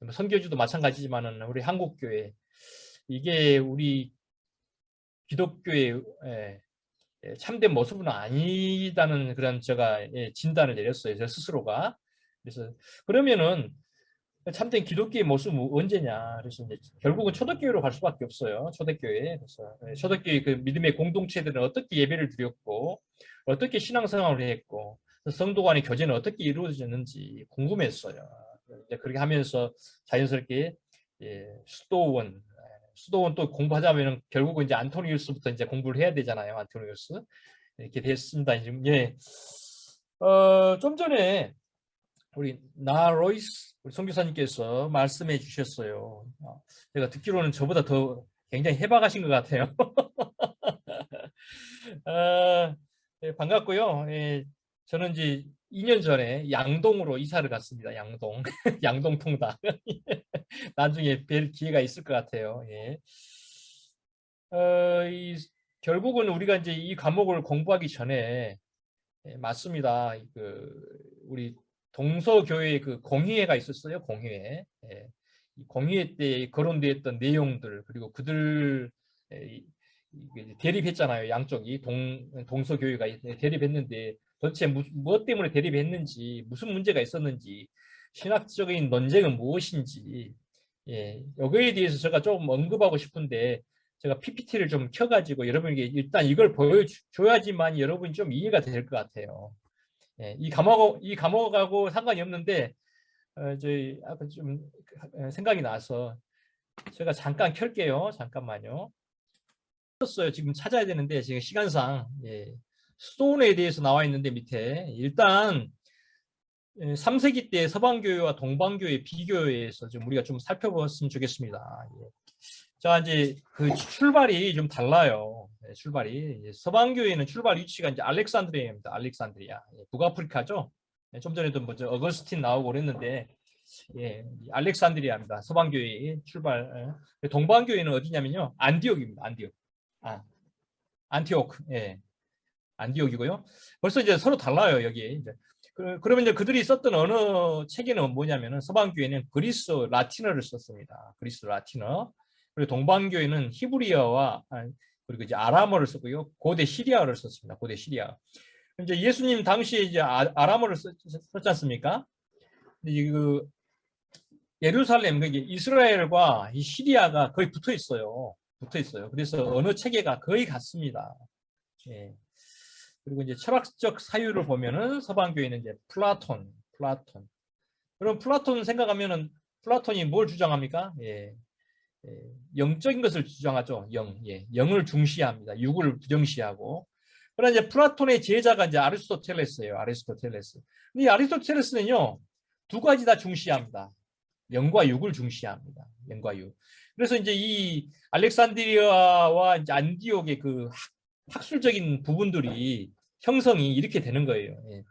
뭐 선교주도 마찬가지지만은 우리 한국 교회 이게 우리 기독교의 예, 예, 참된 모습은 아니다는 그런 제가 예, 진단을 내렸어요. 제 스스로가. 그래서 그러면은 참된 기독교의 모습은 언제냐? 그래서 이제 결국은 초대교회로 갈 수밖에 없어요. 초대교회. 그래서 예, 초대교회 그 믿음의 공동체들은 어떻게 예배를 드렸고 어떻게 신앙생활을 했고 성도 간의 교제는 어떻게 이루어졌는지 궁금했어요. 이제 그렇게 하면서 자연스럽게 예, 수도원 예, 수도원 또 공부하자면은 결국은 이제 안토니우스부터 이제 공부를 해야 되잖아요. 안토니우스 이렇게 됐습니다. 이제 예. 어, 좀 전에 우리 나로이스 우리 선교사님께서 말씀해 주셨어요. 어, 제가 듣기로는 저보다 더 굉장히 해박하신 것 같아요. 어, 예, 반갑고요. 예, 저는 이제 2년 전에 양동으로 이사를 갔습니다. 양동, 양동 통닭. 나중에 뵐 기회가 있을 것 같아요. 예. 어, 이, 결국은 우리가 이제 이 과목을 공부하기 전에 예, 맞습니다. 그 우리 동서교회 그 공의회가 있었어요. 공의회. 예. 이 공의회 때 거론되었던 내용들 그리고 그들 예, 대립했잖아요. 양쪽이 동 동서교회가 대립했는데 도대체 무, 무엇 때문에 대립했는지 무슨 문제가 있었는지 신학적인 논쟁은 무엇인지 예, 여기에 대해서 제가 좀 언급하고 싶은데 제가 PPT를 좀 켜가지고 여러분에게 일단 이걸 보여줘야지만 여러분이 좀 이해가 될 것 같아요. 예, 이 과목 이 과목하고 상관이 없는데 어, 저희 아까 좀 어, 생각이 나서 제가 잠깐 켤게요. 잠깐만요. 었어요. 지금 찾아야 되는데 지금 시간상 예, 스톤에 대해서 나와 있는데 밑에 일단 3세기 때 서방교회와 동방교회 비교해서 좀 우리가 좀 살펴봤으면 좋겠습니다. 예. 자 이제 그 출발이 좀 달라요. 예, 출발이 서방교회는 출발 위치가 이제 알렉산드리아입니다. 알렉산드리아 예, 북아프리카죠. 예, 좀 전에도 뭐저 어거스틴 나오고 그랬는데 예, 이 알렉산드리아입니다. 서방교회 출발. 예. 동방교회는 어디냐면요 안디옥입니다. 안디옥. 아, 안티오크. 예. 안디옥이고요. 벌써 이제 서로 달라요, 여기. 이제. 그, 그러면 이제 그들이 썼던 언어 체계는 뭐냐면은 서방교회는 그리스 라틴어를 썼습니다. 그리스 라틴어. 그리고 동방교회는 히브리어와 아, 그리고 이제 아람어를 썼고요. 고대 시리아어를 썼습니다. 고대 시리아. 이제 예수님 당시에 이제 아, 아람어를 썼, 썼지 않습니까? 이그 예루살렘, 그게 이스라엘과 이 시리아가 거의 붙어 있어요. 붙어 있어요. 그래서 언어 체계가 거의 같습니다. 예. 그리고 이제 철학적 사유를 보면은 서방교회는 이제 플라톤, 플라톤. 그럼 플라톤 생각하면은 플라톤이 뭘 주장합니까? 예. 예, 영적인 것을 주장하죠. 영, 예, 영을 중시합니다. 육을 부정시하고. 그러나 이제 플라톤의 제자가 이제 아리스토텔레스예요. 아리스토텔레스. 근데 이 아리스토텔레스는요 두 가지 다 중시합니다. 영과 육을 중시합니다. 영과 육. 그래서 이제 이 알렉산드리아와 이제 안디옥의 그 학- 학술적인 부분들이 형성이 이렇게 되는 거예요. 예.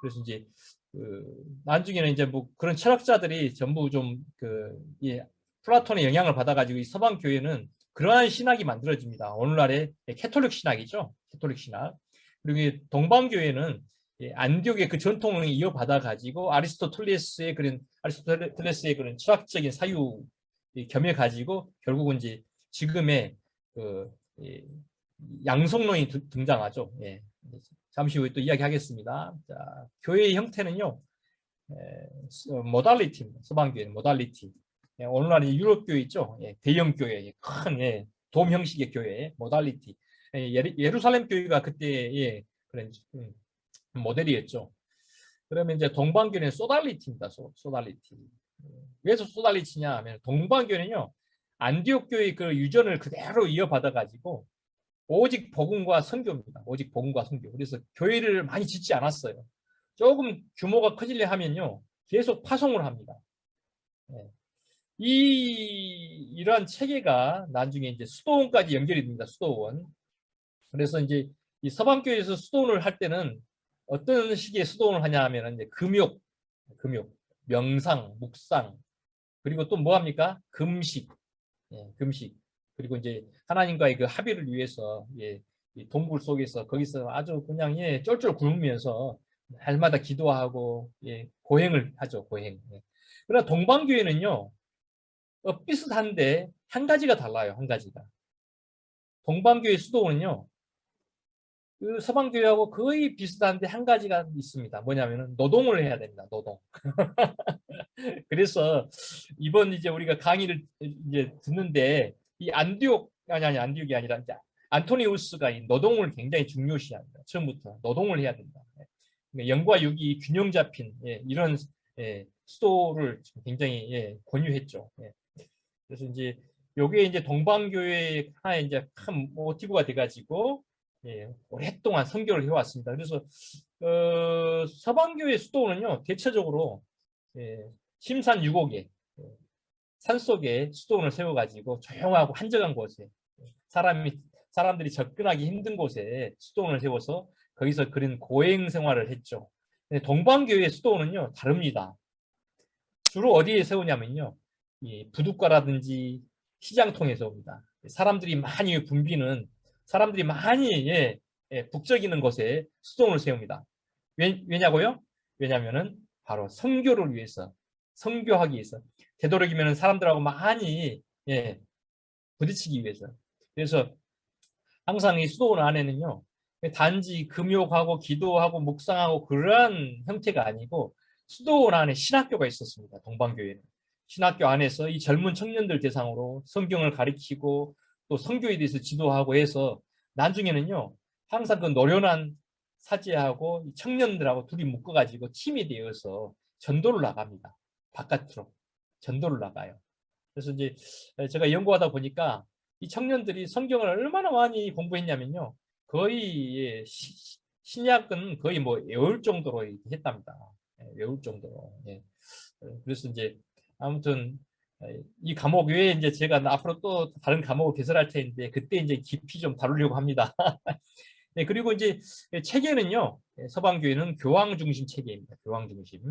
그래서 이제 그 나중에는 이제 뭐 그런 철학자들이 전부 좀그 예, 플라톤의 영향을 받아가지고 이 서방 교회는 그러한 신학이 만들어집니다. 오늘날의 캐톨릭 신학이죠. 캐톨릭 신학. 그리고 이 동방 교회는 예, 안디옥의 그 전통을 이어받아 가지고 아리스토텔레스의 그런 아리스토텔레스의 그런 철학적인 사유 이 겸해 가지고 결국은 이제 지금의 그 이, 양성론이 두- 등장하죠. 예. 잠시 후에 또 이야기하겠습니다. 자, 교회의 형태는요, 모달리티입니다. 서방교회는 모달리티. 예, 오늘날 이 유럽 교회 있죠. 예, 대형 교회, 큰 예, 돔 형식의 교회, 모달리티. 예, 예루- 예루살렘 교회가 그때 예, 그런 음, 모델이었죠. 그러면 이제 동방교회는 소달리티입니다. 소, 소달리티. 왜 소달리티냐 하면 동방교회는요 안디옥 교회 그 유전을 그대로 이어받아 가지고 오직 복음과 선교입니다. 오직 복음과 선교. 그래서 교회를 많이 짓지 않았어요. 조금 규모가 커지려 하면요 계속 파송을 합니다. 예. 이 이러한 체계가 나중에 이제 수도원까지 연결이 됩니다. 수도원. 그래서 이제 이 서방교회에서 수도원을 할 때는 어떤 식의 수도원을 하냐 하면 이제 금욕, 금욕, 명상, 묵상, 그리고 또 뭐 합니까? 금식, 예, 금식. 그리고 이제 하나님과의 그 합의를 위해서 예, 이 동굴 속에서 거기서 아주 그냥 예, 쫄쫄 굶으면서 날마다 기도하고 예, 고행을 하죠, 고행. 예. 그러나 동방교회는요, 어, 비슷한데 한 가지가 달라요. 한 가지가. 동방교회 수도원은요, 그 서방교회하고 거의 비슷한데 한 가지가 있습니다. 뭐냐면은 노동을 해야 됩니다. 노동. 그래서 이번 이제 우리가 강의를 이제 듣는데 이 안디옥 아니 아니 안디옥이 아니라 이제 안토니우스가 이 노동을 굉장히 중요시합니다. 처음부터 노동을 해야 된다. 예. 영과 육이 균형 잡힌 예, 이런 예, 수도를 굉장히 예, 권유했죠. 예. 그래서 이제 요게 이제 동방교회의 하나의 이제 큰 모티브가 돼가지고 예, 오랫동안 선교를 해왔습니다. 그래서 어, 서방교회 수도원은요 대체적으로 예, 심산 유곡에 예, 산속에 수도원을 세워가지고 조용하고 한적한 곳에 사람이 사람들이 접근하기 힘든 곳에 수도원을 세워서 거기서 그런 고행 생활을 했죠. 근데 동방교회 수도원은요 다릅니다. 주로 어디에 세우냐면요, 이 부둣가라든지 시장통에 세웁니다. 사람들이 많이 붐비는 사람들이 많이 예, 예, 북적이는 곳에 수도원을 세웁니다. 왜, 왜냐고요? 왜냐하면은 바로 선교를 위해서 선교하기 위해서 되도록이면 사람들하고 많이 예, 부딪히기 위해서 그래서 항상 이 수도원 안에는요 단지 금욕하고 기도하고 묵상하고 그러한 형태가 아니고 수도원 안에 신학교가 있었습니다 동방교회는. 신학교 안에서 이 젊은 청년들 대상으로 성경을 가리키고 또 성교에 대해서 지도하고 해서 나중에는요 항상 그 노련한 사제하고 이 청년들하고 둘이 묶어가지고 팀이 되어서 전도를 나갑니다 바깥으로 전도를 나가요. 그래서 이제 제가 연구하다 보니까 이 청년들이 성경을 얼마나 많이 공부했냐면요. 거의 예, 시- 신약은 거의 뭐 외울 정도로 했답니다. 예, 외울 정도로. 예. 그래서 이제 아무튼 예, 이 과목 외에 이제 제가 앞으로 또 다른 과목을 개설할 텐데 그때 이제 깊이 좀 다루려고 합니다. 네, 그리고 이제 체계는요. 예, 서방교회는 교황 중심 체계입니다. 교황 중심.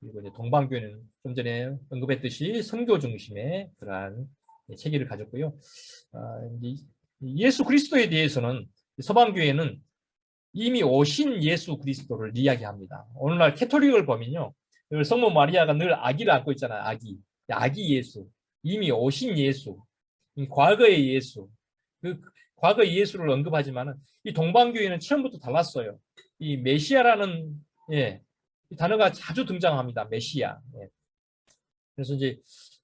그리고 이제 동방교회는 좀 전에 언급했듯이 선교 중심의 그러한 체계를 가졌고요. 아, 이제 예수 그리스도에 대해서는 서방교회는 이미 오신 예수 그리스도를 이야기합니다. 오늘날 캐톨릭을 보면요. 늘 성모 마리아가 늘 아기를 안고 있잖아요. 아기. 아기 예수. 이미 오신 예수. 이 과거의 예수. 그 과거 예수를 언급하지만은 이 동방교회는 처음부터 달랐어요. 이 메시아라는 예, 이 단어가 자주 등장합니다. 메시아. 예. 그래서 이제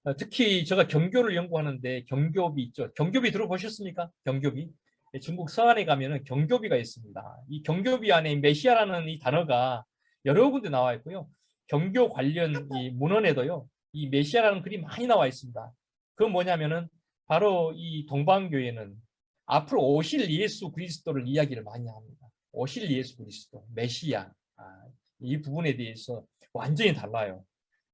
어, 특히 제가 경교를 연구하는데 경교비 있죠. 경교비 들어보셨습니까? 경교비. 예, 중국 서안에 가면은 경교비가 있습니다. 이 경교비 안에 메시아라는 이 단어가 여러 군데 나와 있고요. 경교 관련 이 문헌에도요. 이 메시아라는 글이 많이 나와 있습니다. 그건 뭐냐면은 바로 이 동방교회는 앞으로 오실 예수 그리스도를 이야기를 많이 합니다. 오실 예수 그리스도, 메시아. 아, 이 부분에 대해서 완전히 달라요.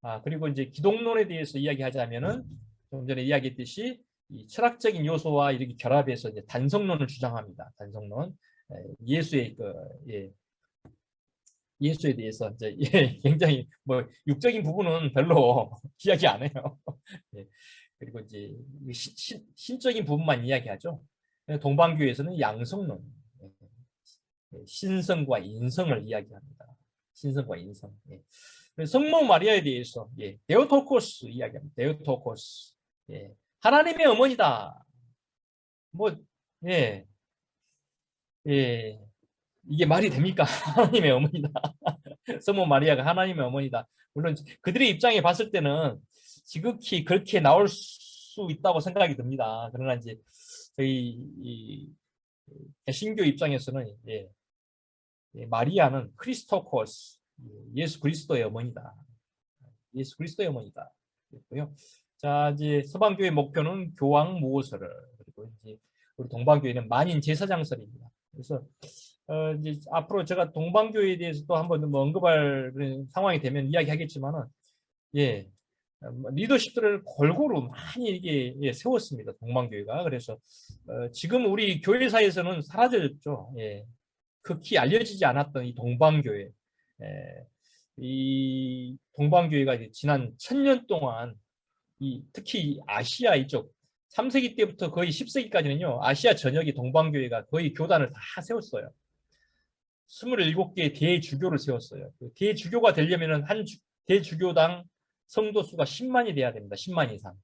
아, 그리고 이제 기독론에 대해서 이야기하자면은 좀 전에 이야기했듯이 이 철학적인 요소와 이렇게 결합해서 이제 단성론을 주장합니다. 단성론. 에, 예수의 그 예, 예수에 대해서 이제 예, 굉장히 뭐 육적인 부분은 별로 이야기 안 해요. 예, 그리고 이제 이 신, 신, 신적인 부분만 이야기하죠. 동방교에서는 양성론, 예, 예, 신성과 인성을 이야기합니다. 신성과 인성. 예. 성모 마리아에 대해서 예, 데오토코스 이야기합니다. 데오토코스. 예. 하나님의 어머니다. 뭐 예. 예. 이게 말이 됩니까? 하나님의 어머니다. 성모 마리아가 하나님의 어머니다. 물론 그들의 입장에 봤을 때는 지극히 그렇게 나올 수 있다고 생각이 듭니다. 그러나 이제 저희 이 개신교 입장에서는 예, 예, 마리아는 크리스토코스 예수 그리스도의 어머니다. 예수 그리스도의 어머니다. 그랬고요. 자 이제 서방교회 목표는 교황 모호설을 그리고 이제 우리 동방교회는 만인 제사장설입니다. 그래서 어, 이제 앞으로 제가 동방교회에 대해서 또 한번 뭐 언급할 상황이 되면 이야기하겠지만은 예 어, 리더십들을 골고루 많이 이게 예, 세웠습니다. 동방교회가 그래서 어, 지금 우리 교회사에서는 사라졌죠. 예, 극히 알려지지 않았던 이 동방교회, 예, 이 동방교회가 이제 지난 천년 동안 이 특히 아시아 이쪽 3세기 때부터 거의 10세기까지는요 아시아 전역의 동방교회가 거의 교단을 다 세웠어요. 27개의 대주교를 세웠어요. 그 대주교가 되려면은 한 주- 대주교당 성도 수가 10만이 돼야 됩니다. 10만 이상.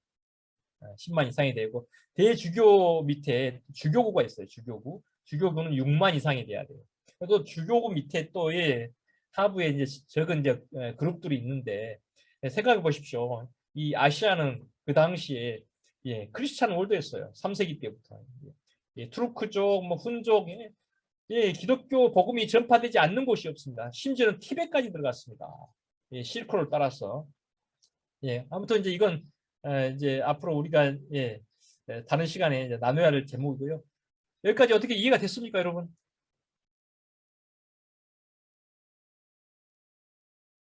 어, 10만 이상이 되고 대주교 밑에 주교구가 있어요. 주교구. 주교구는 6만 이상이 돼야 돼요. 그래도 주교구 밑에 또 예, 하부에 이제 적은 이제 예, 그룹들이 있는데 예, 생각해 보십시오. 이 아시아는 그 당시에 예, 크리스찬 월드였어요. 3세기 때부터. 예, 투르크족, 뭐 훈족, 예, 예, 기독교 복음이 전파되지 않는 곳이 없습니다. 심지어는 티벳까지 들어갔습니다. 예, 실크를 따라서. 예, 아무튼 이제 이건 에, 이제 앞으로 우리가 예, 에, 다른 시간에 이제 나눠야 할 제목이고요. 여기까지 어떻게 이해가 됐습니까, 여러분?